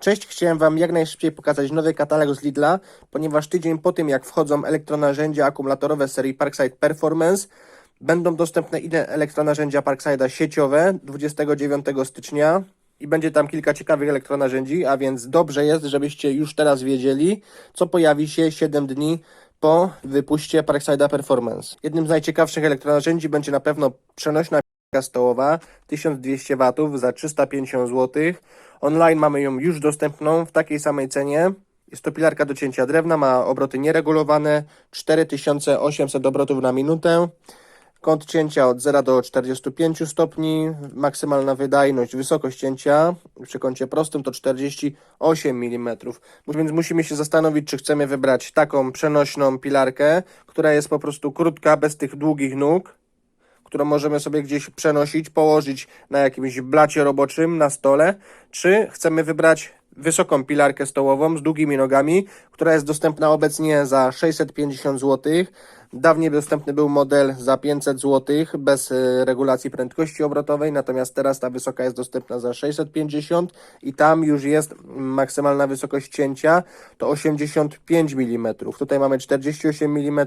Cześć, chciałem Wam jak najszybciej pokazać nowy katalog z Lidla, ponieważ tydzień po tym jak wchodzą elektronarzędzia akumulatorowe serii Parkside Performance, będą dostępne inne elektronarzędzia Parkside'a sieciowe 29 stycznia i będzie tam kilka ciekawych elektronarzędzi, a więc dobrze jest, żebyście już teraz wiedzieli, co pojawi się 7 dni po wypuście Parkside'a Performance. Jednym z najciekawszych elektronarzędzi będzie na pewno przenośna stołowa 1200 W za 350 zł. Online mamy ją już dostępną w takiej samej cenie. Jest to pilarka do cięcia drewna, ma obroty nieregulowane, 4800 obrotów na minutę. Kąt cięcia od 0 do 45 stopni, maksymalna wydajność, wysokość cięcia przy kącie prostym to 48 mm. Więc musimy się zastanowić, czy chcemy wybrać taką przenośną pilarkę, która jest po prostu krótka, bez tych długich nóg, którą możemy sobie gdzieś przenosić, położyć na jakimś blacie roboczym na stole, czy chcemy wybrać wysoką pilarkę stołową z długimi nogami, która jest dostępna obecnie za 650 zł. Dawniej dostępny był model za 500 zł bez e, regulacji prędkości obrotowej, natomiast teraz ta wysoka jest dostępna za 650 i tam już jest maksymalna wysokość cięcia to 85 mm. Tutaj mamy 48 mm,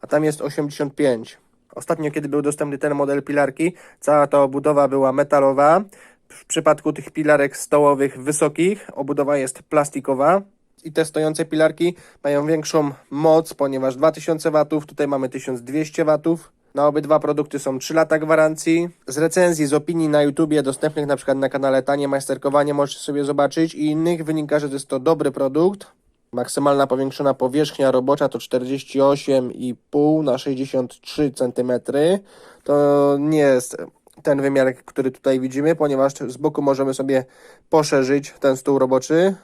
a tam jest 85 Ostatnio, kiedy był dostępny ten model pilarki, cała ta obudowa była metalowa. W przypadku tych pilarek stołowych wysokich obudowa jest plastikowa. I te stojące pilarki mają większą moc, ponieważ 2000 W, tutaj mamy 1200 W. Na obydwa produkty są 3 lata gwarancji. Z recenzji, z opinii na YouTubie, dostępnych na przykład na kanale Tanie Majsterkowanie, możecie sobie zobaczyć i innych wynika, że to jest to dobry produkt. Maksymalna powiększona powierzchnia robocza to 48,5 na 63 cm. To nie jest ten wymiar, który tutaj widzimy, ponieważ z boku możemy sobie poszerzyć ten stół roboczy.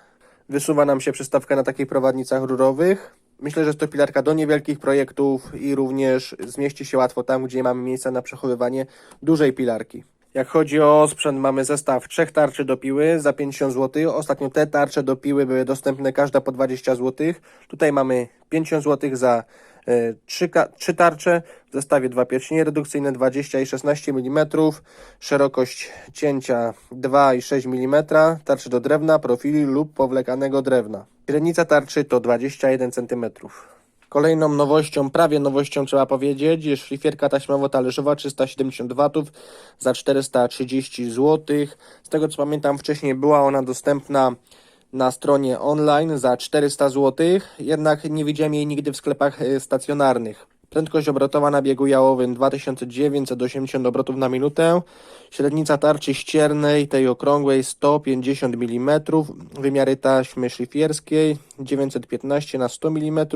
Wysuwa nam się przystawka na takich prowadnicach rurowych. Myślę, że jest to pilarka do niewielkich projektów i również zmieści się łatwo tam, gdzie mamy miejsce na przechowywanie dużej pilarki. Jak chodzi o sprzęt, mamy zestaw trzech tarczy do piły za 50 zł. Ostatnio te tarcze do piły były dostępne każda po 20 zł. Tutaj mamy 50 zł za trzy, ka- trzy tarcze. W zestawie dwa pierścienie redukcyjne 20 i 16 mm. Szerokość cięcia 2 i 6 mm. Tarcze do drewna, profili lub powlekanego drewna. Średnica tarczy to 21 cm. Kolejną nowością, prawie nowością trzeba powiedzieć, jest szlifierka taśmowo-talerzowa 370 W za 430 zł. Z tego co pamiętam wcześniej była ona dostępna na stronie online za 400 zł, jednak nie widziałem jej nigdy w sklepach e, stacjonarnych. Prędkość obrotowa na biegu jałowym 2980 obrotów na minutę. Średnica tarczy ściernej, tej okrągłej 150 mm. Wymiary taśmy szlifierskiej 915 na 100 mm.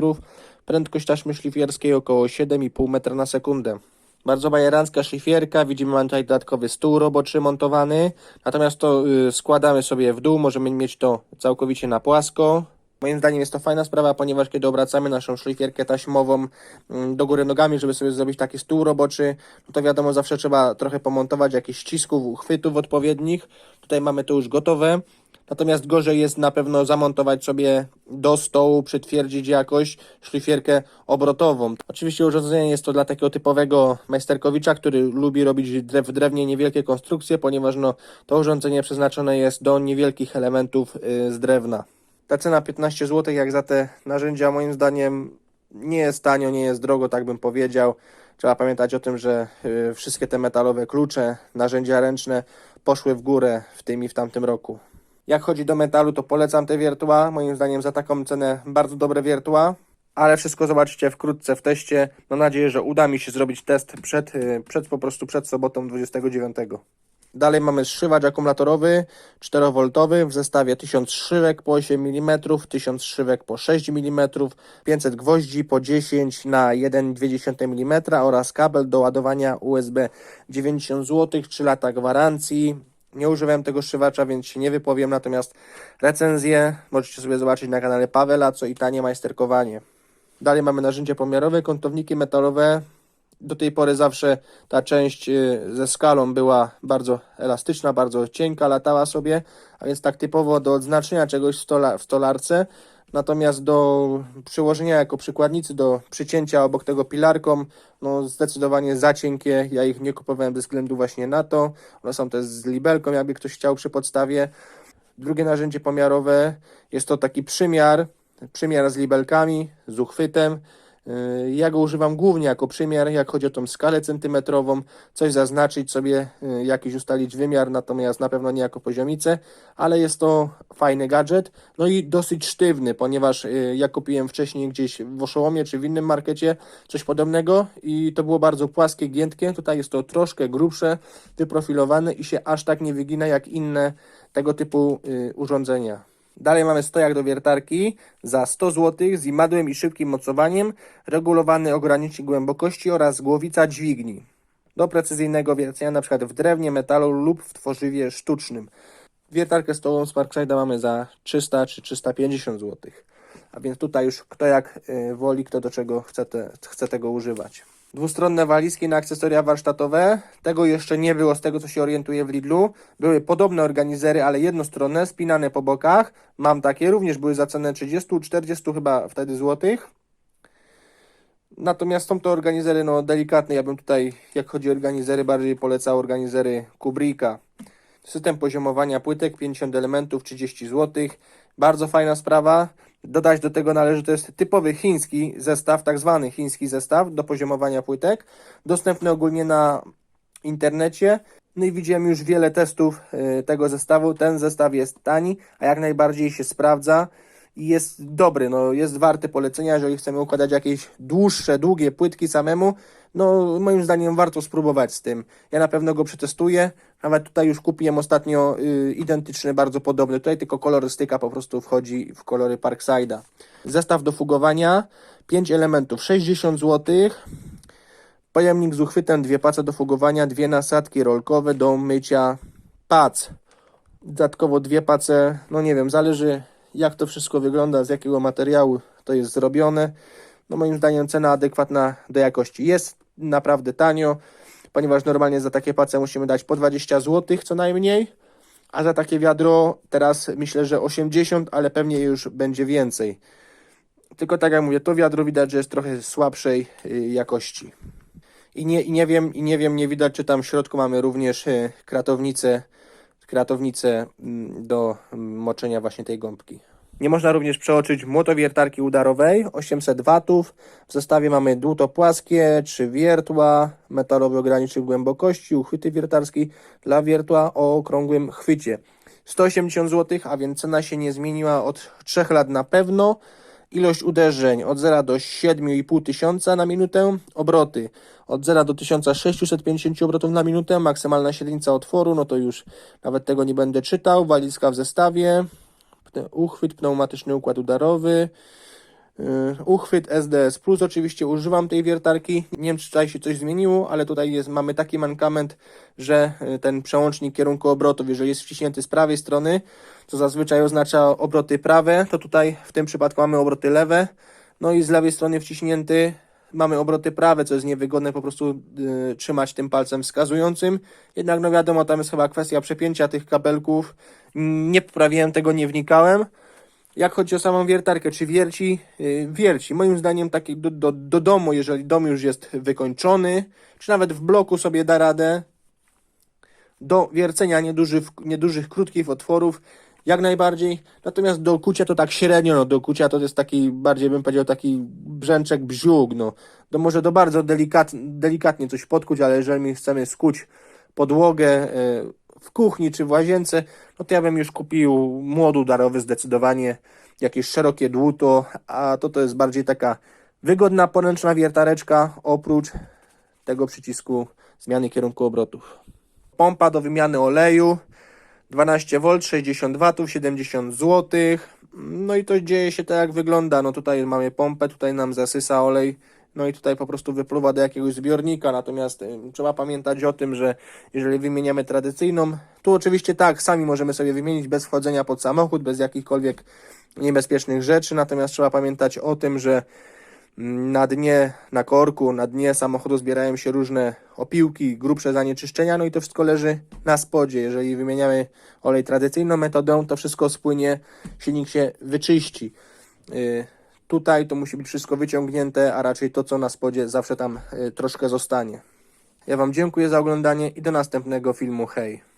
Prędkość taśmy szlifierskiej około 7,5 metra na sekundę. Bardzo bajerancka szlifierka, widzimy mamy tutaj dodatkowy stół roboczy montowany, natomiast to y, składamy sobie w dół, możemy mieć to całkowicie na płasko. Moim zdaniem jest to fajna sprawa, ponieważ kiedy obracamy naszą szlifierkę taśmową mm, do góry nogami, żeby sobie zrobić taki stół roboczy, no to wiadomo, zawsze trzeba trochę pomontować jakichś ścisków, uchwytów odpowiednich. Tutaj mamy to już gotowe. Natomiast gorzej jest na pewno zamontować sobie do stołu, przytwierdzić jakoś szlifierkę obrotową. Oczywiście urządzenie jest to dla takiego typowego majsterkowicza, który lubi robić w drewnie niewielkie konstrukcje, ponieważ no, to urządzenie przeznaczone jest do niewielkich elementów yy, z drewna. Ta cena 15 zł jak za te narzędzia moim zdaniem nie jest tanio, nie jest drogo, tak bym powiedział. Trzeba pamiętać o tym, że y, wszystkie te metalowe klucze, narzędzia ręczne poszły w górę w tym i w tamtym roku. Jak chodzi do metalu, to polecam te wiertła. Moim zdaniem za taką cenę bardzo dobre wiertła. Ale wszystko zobaczycie wkrótce w teście. Mam nadzieję, że uda mi się zrobić test przed, y, przed po prostu przed sobotą 29. Dalej mamy zszywacz akumulatorowy 4V w zestawie 1000 szywek po 8 mm, 1000 szywek po 6 mm, 500 gwoździ po 10 na 1,2 mm oraz kabel do ładowania USB 90 zł, 3 lata gwarancji. Nie używałem tego szywacza, więc się nie wypowiem, natomiast recenzję możecie sobie zobaczyć na kanale Pawela, co i tanie majsterkowanie. Dalej mamy narzędzia pomiarowe, kątowniki metalowe. Do tej pory zawsze ta część y, ze skalą była bardzo elastyczna, bardzo cienka, latała sobie, a więc tak typowo do odznaczenia czegoś w, stola, w stolarce. Natomiast do przyłożenia jako przykładnicy do przycięcia obok tego pilarką, no zdecydowanie za cienkie. Ja ich nie kupowałem ze względu właśnie na to. One są też z libelką, jakby ktoś chciał przy podstawie. Drugie narzędzie pomiarowe jest to taki przymiar, przymiar z libelkami, z uchwytem. Yy, Ja go używam głównie jako przymiar, jak chodzi o tą skalę centymetrową, coś zaznaczyć sobie, yy, jakiś ustalić wymiar, natomiast na pewno nie jako poziomicę, ale jest to fajny gadżet, no i dosyć sztywny, ponieważ yy, ja kupiłem wcześniej gdzieś w Oszołomie czy w innym markecie coś podobnego i to było bardzo płaskie, giętkie, tutaj jest to troszkę grubsze, wyprofilowane i się aż tak nie wygina jak inne tego typu urządzenia. Dalej mamy stojak do wiertarki za 100 zł z imadłem i szybkim mocowaniem, regulowany ogranicznik głębokości oraz głowica dźwigni. Do precyzyjnego wiercenia np. w drewnie, metalu lub w tworzywie sztucznym. Wiertarkę stołową z Parkside'a mamy za 300 czy 350 zł. A więc tutaj już kto jak y, woli, kto do czego chce, te, chce tego używać. Dwustronne walizki na akcesoria warsztatowe. Tego jeszcze nie było z tego, co się orientuję w Lidlu. Były podobne organizery, ale jednostronne, spinane po bokach. Mam takie, również były za cenę 30-40 chyba wtedy złotych. Natomiast są to organizery no, delikatne. Ja bym tutaj, jak chodzi o organizery, bardziej polecał organizery Kubricka. System poziomowania płytek, 50 elementów, 30 zł. Bardzo fajna sprawa. Dodać do tego należy, to jest typowy chiński zestaw, tak zwany chiński zestaw do poziomowania płytek. Dostępny ogólnie na internecie. No i widziałem już wiele testów y, tego zestawu. Ten zestaw jest tani, a jak najbardziej się sprawdza i jest dobry, no jest warty polecenia, jeżeli chcemy układać jakieś dłuższe, długie płytki samemu, no moim zdaniem warto spróbować z tym. Ja na pewno go przetestuję, nawet tutaj już kupiłem ostatnio y, identyczny, bardzo podobny, tutaj tylko kolorystyka po prostu wchodzi w kolory Parkside'a. Zestaw do fugowania, 5 elementów, 60 zł, pojemnik z uchwytem, dwie pace do fugowania, dwie nasadki rolkowe do mycia pac. Dodatkowo dwie pace, no nie wiem, zależy jak to wszystko wygląda, z jakiego materiału to jest zrobione. No moim zdaniem cena adekwatna do jakości. Jest naprawdę tanio, ponieważ normalnie za takie pace musimy dać po 20 zł co najmniej, a za takie wiadro teraz myślę, że 80, ale pewnie już będzie więcej. Tylko tak jak mówię, to wiadro widać, że jest trochę słabszej y, jakości. I nie, i nie wiem, i nie wiem, nie widać, czy tam w środku mamy również y, kratownicę kratownicę mm, do mm, moczenia właśnie tej gąbki. Nie można również przeoczyć młotowiertarki udarowej 800 W. W zestawie mamy dłuto płaskie, trzy wiertła, metalowy ogranicznik głębokości, uchwyty wiertarski dla wiertła o okrągłym chwycie. 180 zł, a więc cena się nie zmieniła od 3 lat na pewno. Ilość uderzeń od 0 do 7,5 tysiąca na minutę. Obroty od 0 do 1650 obrotów na minutę. Maksymalna średnica otworu, no to już nawet tego nie będę czytał. Walizka w zestawie. Uchwyt, pneumatyczny układ udarowy. Yy, Uchwyt SDS Plus, oczywiście używam tej wiertarki. Nie wiem, czy tutaj się coś zmieniło, ale tutaj jest, mamy taki mankament, że yy, ten przełącznik kierunku obrotów, jeżeli jest wciśnięty z prawej strony, co zazwyczaj oznacza obroty prawe, to tutaj w tym przypadku mamy obroty lewe. No i z lewej strony wciśnięty mamy obroty prawe, co jest niewygodne po prostu yy, trzymać tym palcem wskazującym. Jednak no wiadomo, tam jest chyba kwestia przepięcia tych kabelków. Nie poprawiłem tego, nie wnikałem. Jak chodzi o samą wiertarkę, czy wierci? Yy, wierci. Moim zdaniem taki do, do, do domu, jeżeli dom już jest wykończony, czy nawet w bloku sobie da radę, do wiercenia niedużych, niedużych krótkich otworów, jak najbardziej. Natomiast do kucia to tak średnio, no do kucia to jest taki, bardziej bym powiedział, taki brzęczek bziug, no. Do, może do bardzo delikat, delikatnie coś podkuć, ale jeżeli chcemy skuć podłogę e, w kuchni czy w łazience, no to ja bym już kupił młodu darowy zdecydowanie, jakieś szerokie dłuto, a to to jest bardziej taka wygodna poręczna wiertareczka, oprócz tego przycisku zmiany kierunku obrotów. Pompa do wymiany oleju 12V, 60 W, 70 zł. No i to dzieje się tak jak wygląda. No tutaj mamy pompę, tutaj nam zasysa olej. No i tutaj po prostu wypływa do jakiegoś zbiornika, natomiast trzeba pamiętać o tym, że jeżeli wymieniamy tradycyjną, tu oczywiście tak, sami możemy sobie wymienić bez wchodzenia pod samochód, bez jakichkolwiek niebezpiecznych rzeczy, natomiast trzeba pamiętać o tym, że na dnie, na korku, na dnie samochodu zbierają się różne opiłki, grubsze zanieczyszczenia, no i to wszystko leży na spodzie. Jeżeli wymieniamy olej tradycyjną metodą, to wszystko spłynie, silnik się wyczyści. Yy, tutaj to musi być wszystko wyciągnięte, a raczej to, co na spodzie, zawsze tam yy, troszkę zostanie. Ja Wam dziękuję za oglądanie i do następnego filmu. Hej!